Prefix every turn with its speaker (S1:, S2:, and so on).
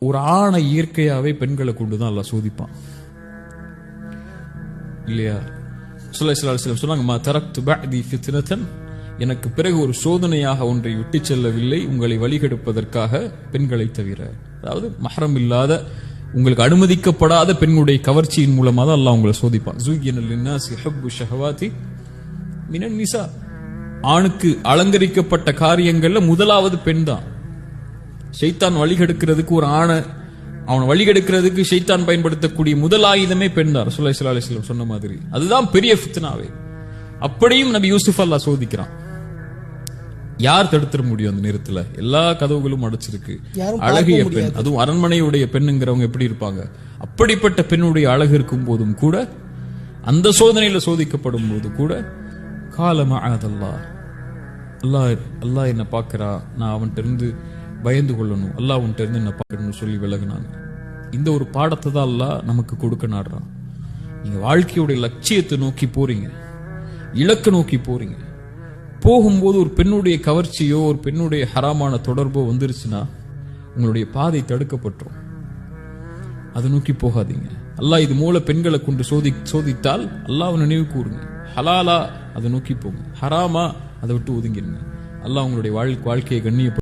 S1: ஒரு ஆணை இயற்கையாவே பெண்களை கொண்டு தான் எல்லாம் சோதிப்பான். இல்லையா? சுல்லாஹ் சொன்னாங்க மா தரக்து பஅதி ஃபித்னதன். எனக்கு பிறகு ஒரு சோதனையாக ஒன்றை விட்டு செல்லவில்லை. உங்களை வழிகெடுப்பதற்காக பெண்களை தவிர. அதாவது மஹரம் இல்லாத உங்களுக்கு அனுமதிக்கப்படாத பெண்களுடைய கவர்ச்சியின் மூலமாக தான் அல்லாஹ் உங்களை சோதிப்பான். ஜூகியன லின்னாசி ஷஹவாதி மினன் நிசா. ஆணுக்கு அலங்கரிக்கப்பட்ட காரியங்கள்ல முதலாவது பெண் தான் ஷைத்தான் வழிகெடுக்கிறதுக்கு ஒரு ஆணை. அவனை வழிகெடுக்கிறதுக்கு ஷைத்தான் பயன்படுத்தக்கூடிய முதல் ஆயுதமே பெண் தான் ரசூலுல்லாஹி ஸல்லல்லாஹு அலைஹி வஸல்லம் சொன்ன மாதிரி. அதுதான் பெரிய ஃபித்னாவே. அப்படியும் நபி யூசுப் அல்லாஹ் சோதிக்கிறான். யார் தடுத்துட முடியும் அந்த நேரத்துல? எல்லா கதவுகளும் அடைச்சிருக்கு. அழகிய பெண் அதுவும் அரண்மனையுடைய பெண்ணுங்கிறவங்க எப்படி இருப்பாங்க? அப்படிப்பட்ட பெண்ணுடைய அழகு இருக்கும் போதும் கூட அந்த சோதனையில சோதிக்கப்படும் போது கூட காலமா அல்லாஹ் அல்லாஹ் அல்லாஹ் என்ன பார்க்கறா. நான் அவன்கிட்ட இருந்து பயந்து கொள்ளணும். அல்லாஹ் உன்கிட்ட இருந்து என்ன பார்க்கணும்னு சொல்லி விலகினாங்க. இந்த ஒரு பாடத்தை தான் அல்லாஹ் நமக்கு கொடுக்க நாடுறான். நீங்க வாழ்க்கையுடைய லட்சியத்தை நோக்கி போறீங்க. இலக்கு நோக்கி போறீங்க. போகும்போது ஒரு பெண்ணுடைய கவர்ச்சியோ ஒரு பெண்ணுடைய ஹராமான தொடர்போ வந்துருச்சுன்னா உங்களுடைய பாதை தடுக்கப்பட்டுரும். அதை நோக்கி போகாதீங்க. அல்லாஹ் இது மூல பெண்களை கொண்டு சோதி சோதித்தால் அல்லாஹ் நினைவு கூறுங்க. ஹலாலா அதை நோக்கி போங்க. ஹராமா அதை விட்டு ஒதுங்கிருங்க. அல்லாஹ் உங்களுடைய வாழ் வாழ்க்கையை கண்ணியப்படும்